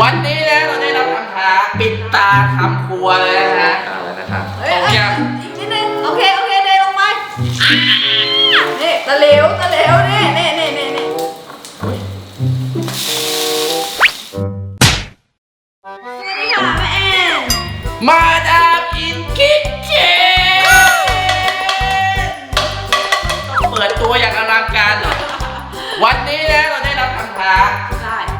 วันนี้นะเราได้รับคำท้าปิดตาทำครัวเลยนะฮะเอาแล้วนะครับเฮ้ยตรงเอ้ยยังอีกนิดนึงโอเค โอเคเดินลงมานี่ตะเหลวตะเหลวนี่นี่นี่นี่นี่สวัสดีค่ะแม่แอนมา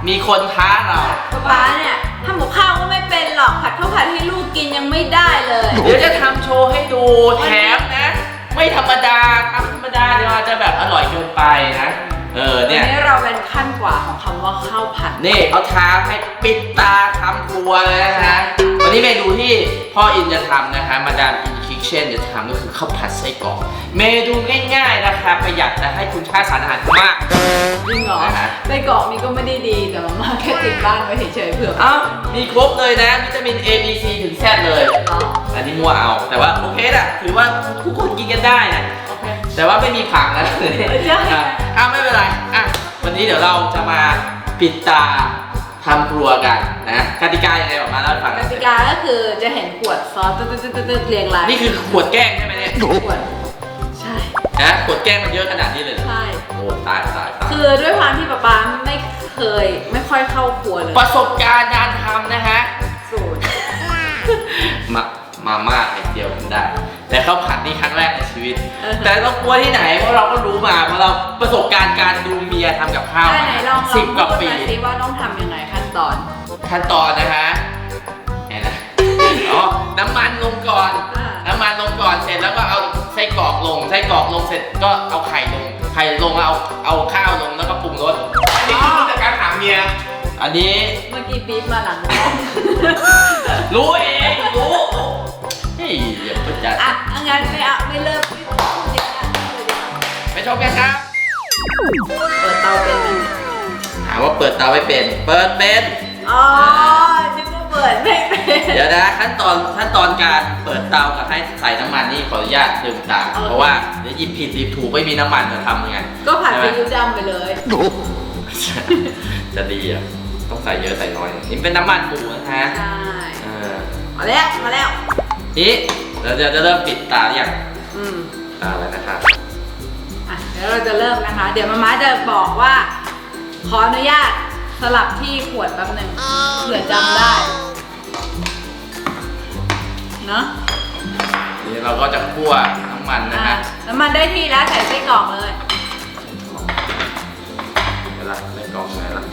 มีคนท้าเราป๊าป๊าเนี่ยทำกับข้าวก็ไม่เป็นหรอกผัดข้าวผัดให้ลูกกินยังไม่ได้เลย เดี๋ยวจะทำโชว์ให้ดูแถมนะ ไม่ธรรมดาทำธรรมดาเดี๋ยวอาจจะแบบอร่อยเกินไปนะเออวันเนี่ยนี้เราเป็นขั้นกว่าของคำว่าข้าวผัดนี่เขาท้าให้ปิดตาทำครัวเลยนะฮะวันนี้เมนูที่พ่ออินจะทำนะคะมาดามอินคิเช่นจะทำก็คือข้าวผัดไส้กรอก เมนูง่ายๆนะคะประหยัดแต่ให้คุณค่าสารอาหารมากจริงเหรออ่า ฮะไส้กรอกนี่ก็ไม่ได้ดีแต่มาม่าแค่ติดบ้านไว้เฉยๆเผื่อเอ้ามีครบเลยนะวิตามิน A B C ถึง Z เลย เนาะอันนี้มัวเอา แต่ว่าโอเคนะถือว่าทุกคนกินกันได้นะ โอเค แต่ว่าไม่มีผักนะใช่ อะอะไม่เป็นไรอะวันนี้เดี๋ยวเราจะมาปิดตาทำครัวกันนะกติกายังไงออกมาเล่าให้ฟังหกน่อยติกาก็คือจะเห็นขวดซอสตึ๊ดๆๆๆเรียงรายนี่คือขวดแกล้งใช่ไหมเนี่ยขวด ใช่ นะขวดแกล้งมันเยอะขนาดนี้เลยเหรอใช่ โอ้ตายตายตายคือด้วยความที่ป๊าป๊าไม่เคย ไม่ค่อยเข้าครัวเลยประสบการณ์การทำนะฮะสูตรมามาม่าไข่เจียวทำได้ แต่ข้าวผัดนี่ครั้งแรกในชีวิตเออแต่เรากลัวที่ไหนเพราะเราก็รู้มาเพราะเราประสบการณ์การดูเมียทำกับข้าวได้มาไหนลองลสิอบงกว่าพูดปีมาสิว่าต้องทำยังไงขั้นตอน ขั้นตอนนะฮะเห็นนะอ๋อน้ำมันลงก่อนอ่าน้ำมันลงก่อนเสร็จแล้วก็เอาไส้กรอกลงไส้กรอกลงเสร็จก็เอาไข่ลง ไข่ลงแล้วเอาเอาข้าวลงแล้วก็ปรุงรสอันนี้คือรู้จากการถามเมีย อันนี้ เมื่อกี้ปี๊บมาหลังกล้องรู้เองรู้เฮ้ยอย่าเพิ่งจะอะเอางั้นไม่เอาไม่เลิกไม่พูดเยอะอะไปชมกันครับ เปิดเตาเป็นไหมถามว่าเปิดเตาไม่เป็น เปิดเป็น อ๋อนึกว่า เปิดไม่เป็นเดี๋ยวนะขั้นตอนขั้นตอนการเปิดเตากับให้ใส่น้ำมันนี่ขออนุญาตลืมตาเพราะว่าเดี๋ยวหยิบผิดหยิบถูกไม่มีน้ำมันจะทำยังไงก็ผัดใช่ซีไหมอิ๊วดำไปเลย จะดีอะต้องใส่เยอะใส่น้อยนี่เป็นน้ำมันหมูนะฮะใช่เออมาแล้วมาแล้วนี่เราจะจะเริ่มปิดตาหรือยังอืมตาแล้วนะครับอะเดี๋ยวเราจะเริ่มนะคะ เดี๋ยวมาม่าจะบอกว่า ขออนุญาตส ลับที่ขวดแป๊บหนึ่งเผื่อจำได้เนาะนี่เราก็จะคั่วน้ำมันนะอะฮะน้ำมันได้ที่แล้วใส่ไส้กรอกเลย เดี๋ยวละไส้กรอกไหนละ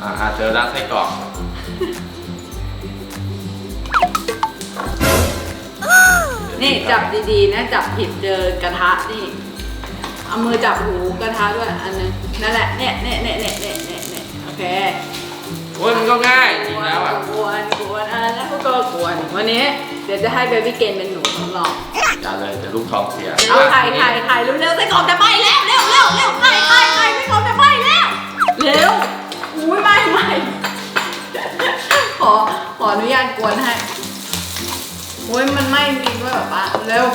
อ่าอ่าเจอแล้วไส้กรอกนี่จับดีๆนะจับผิดเจอกระทะนี่ เอามือจับหูกระทะด้วยอันนึงนั่นแหละเนี่ยเนี่ยเนี่ยเนี่ยเนี่ยเนี่ย เนี่ยโอเคโอ้ยมันก็ง่ายจริงแล้วอะกวนกวนอันนั้นก็กวน วันนี้เดี๋ยวจะให้เบบี้เกนเป็นหนูทดลองอย่าเลยจะลูกท้องเสียเอาไข่ไข่ไข่เร็วเร็วไส้กรอกจะไหม้แล้วเร็วเร็วเร็วไข่ไข่ไข่ไส้กรอกจะไหม้แล้วเร็วอุ้ยไหม้ไหม้ขอขออนุญาตกวนให้โอ้ยมันไหม้จริงด้วยแบบว่าเร็ว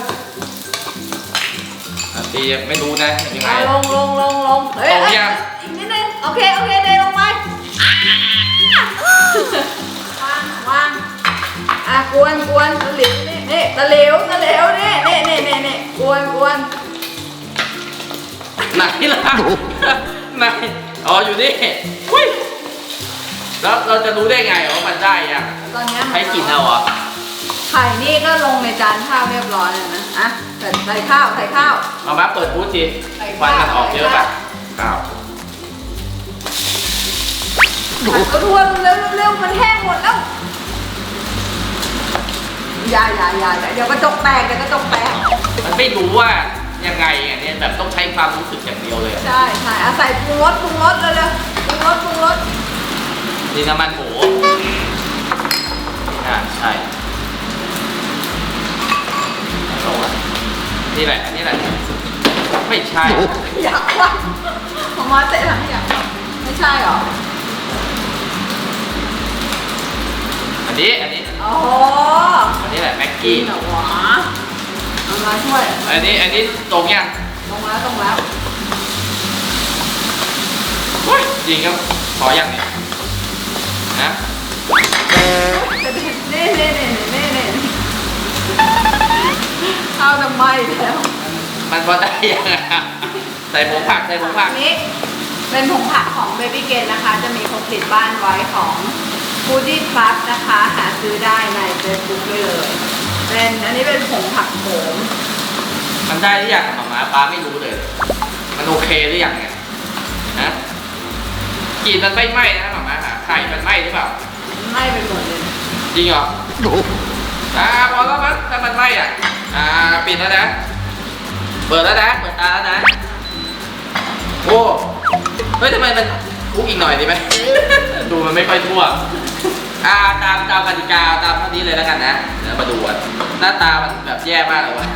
อะตีไม่รู้นะยังไงเอาลงลงลงลงเฮ้ยลงเอ้ยยังอีกนิดนึงโอเคโอเคเดินลงไป วางวางอะกวนกวนตะหลิวนี่นี่ตะหลิวตะหลิวนี่นี่นี่นี่นี่กวนกวนไหนล่ะไหนอ๋ออยู่นี่อุ้ยแล้วเราจะรู้ได้ไงว่ามันได้ยังตอนเนี้ยมัใช้กลิ่นเอาเหรอไข่นี่ก็ลงในจานข้าวเรียบร้อยแล้วนะอะใส่ใส่ข้าวใส่ข้าวมามาเปิดบูธทีใส่ควันข้าวมันออกเยอะใส่ป่ะข้าวอ้าว ผัดก็ทวนเร็วเร็วมันแห้งหมดแล้วอย่าอย่าอย่าอย่าเดี๋ยวกระจกแตกเดี๋ยวกระจกแตกมันไม่รู้ว่ายังไงอะเนี่ยแบบต้องใช้ความรู้สึกอย่างเดียวเลยอะใช่ใช่อาศัยปรุงรสปรุงรสเร็วๆปรุงรสปรุงรสนี่น้ำมันหมูอ่าใช่บอกว่านี่แหละอันนี้แหละ ไม่ใช่ อยากว่าของมาเตะหลังอยากว่าไม่ใช่หรอ นนี้อันนี้อ๋ออันนี้แหละแม็กกิกี้นเหรอวะเอามาช่วย อันนี้อันนี้ตรงยังตรงแล้วตรงแล้วเฮ้ยจริงครับขออย่างนี้นะเน่เน่เน่เน่เน่เอาทำไมแล้วมันพอได้ยังไงใส่ผงผักใส่ผงผักอันนี้เป็นผงผักของ Baby g a n นะคะ จะมีพกติดบ้านไว้ของ Foodie Plus นะคะ หาซื้อได้ใน Facebook ได้เลย เป็นอันนี้เป็นผงผักโขมมันได้หรือยังหมาม้าป้าไม่รู้เลย มันโอเคหรือยังเนี่ยนะกลิ่นมันไม่ไหม้นะหมาม้าค่ะไข่มันไหม้หรือเปล่าไม่เป็นหมดเลยจริงเหรออ่าพอแล้วมั้งถ้ามันไหม้อะ อ่าปิดแล้วนะ เปิดแล้วนะ เปิดตาแล้วนะ โอ้ เฮ้ยทำไมมันคุกอีกหน่อยดีไหม ดูมันไม่ค่อยทั่ว อ่าตามตามกติกาตามเท่านี้เลยแล้วกันนะเดี๋ยวมาดูกันหน้าตามันแบบแย่มากเลยวะ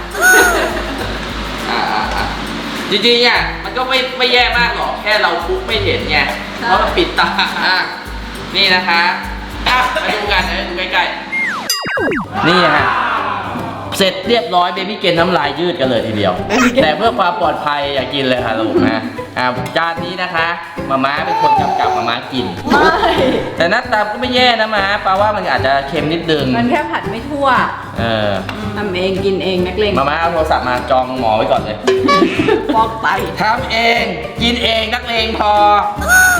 อ่าอ่าอ่าจริงๆเนี่ยมันก็ไม่ไม่แย่มากหรอกแค่เราคุกไม่เห็นไงเพราะมันปิดตาอะนี่นะคะอะมาดูกันนะดูใกล้ๆนี่ฮะ เสร็จเรียบร้อยเบบี้เกนน้ำลายยืดกันเลยทีเดียว แต่เพื่อความปลอดภัยอย่ากินเลยค่ะลูกนะอ่าจานนี้นะคะมาม่าเป็นคนกำกับมาม่ากิน ไม่แต่หน้าตาก็ไม่แย่นะมาแปลว่ามันอาจจะเค็มนิดนึงมันแค่ผัดไม่ทั่วเออทำเองกินเองนักเลงมาม่าเอาโทรศัพท์มาจองหมอไว้ก่อนเลยฟอกไตทำเองกินเองนักเลงพอ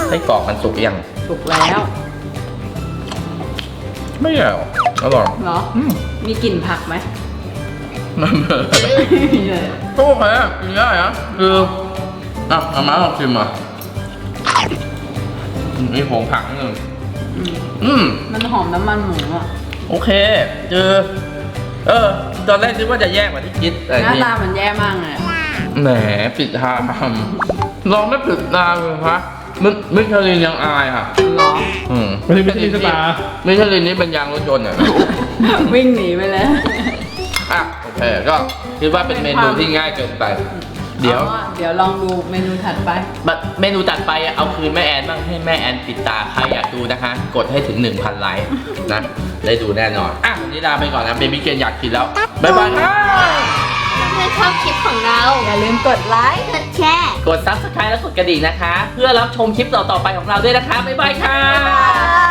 ไส้กรอกมันสุกยังถูกแล้ว ไม่แย่อร่อยเหรอ อืม มีกลิ่นผักไหม มันก็โอเคอะกินได้อะคืออะมาม่าลองชิมอะอืมมีผงผักนิดนึงอืมอืม มันหอมน้ำมันหมูอะ โอเคเจอเออ ตอนแรกนึกว่าจะแย่กว่าที่คิดแต่หน้านี่ตามันแย่มากเลยอะแหมปิดทางลองไม่ปิดตาเลยคะมิมิชลินยังอายค่ะเหรอ อืมไม่ใช่มิชลินสตาร์ มิชลินนี่เป็นยางรถยนต์อะ วิ่งหนีไปแล้ว อะโอ เคก็คิดว่าเป็นเมนูที่ง่ายเกินไป เดี๋ยว อาอะเดี๋ยวลองดูเมนูถัดไปบัดเมนูตัดไปเอาคืนแม่แอนบ้างให้แม่แอนปิดตาใครอยากดูนะคะ กดให้ถึง 1,000 ไลค์นะ ได้ดูแน่นอน อะวันนี้ลาไปก่อนนะเบบี้เกนอยากกินแล้ว บ๊ายบายครับเพื่อนชอบคลิปของเราอย่าลืมกดไลค์กดแชร์กด subscribe และกดกระดิ่งนะคะ เพื่อรับชมคลิปต่อๆไปของเราด้วยนะคะ บ๊ายบายค่ะบ๊ายบาย